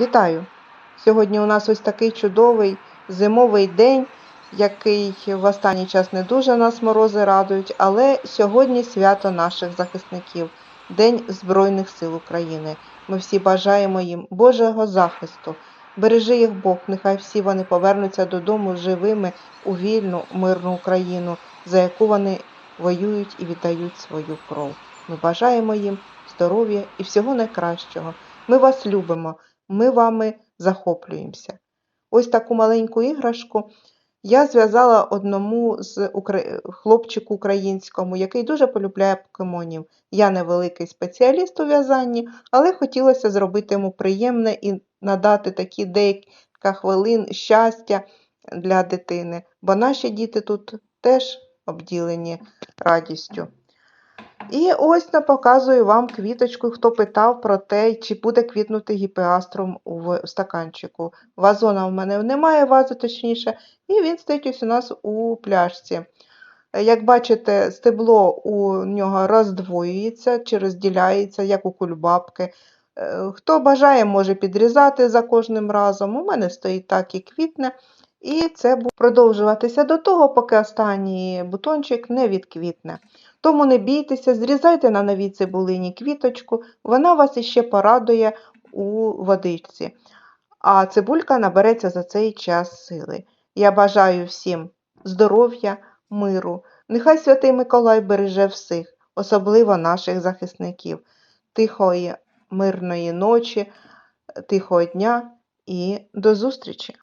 Вітаю! Сьогодні у нас ось такий чудовий зимовий день, який в останній час не дуже нас морози радують, але сьогодні свято наших захисників, День Збройних сил України. Ми всі бажаємо їм Божого захисту. Бережи їх Бог, нехай всі вони повернуться додому живими у вільну, мирну Україну, за яку вони воюють і віддають свою кров. Ми бажаємо їм здоров'я і всього найкращого. Ми вас любимо, ми вами захоплюємося. Ось таку маленьку іграшку я зв'язала одному з укра... хлопчику українському, який дуже полюбляє покемонів. Я не великий спеціаліст у в'язанні, але хотілося зробити йому приємне і надати такі декілька хвилин щастя для дитини, бо наші діти тут теж обділені радістю. І ось показую вам квіточку, хто питав про те, чи буде квітнути гіпеаструм в стаканчику. Вазона в мене немає, вази точніше, і він стоїть ось у нас у пляшці. Як бачите, стебло у нього роздвоюється чи розділяється, як у кульбабки. Е, Хто бажає, може підрізати за кожним разом. У мене стоїть так і квітне. І це буде продовжуватися до того, поки останній бутончик не відквітне. Тому не бійтеся, зрізайте на новій цибулині квіточку, вона вас іще порадує у водичці. А цибулька набереться за цей час сили. Я бажаю всім здоров'я, миру. Нехай святий Миколай береже всіх, особливо наших захисників, тихої, мирної ночі, тихого дня і до зустрічі!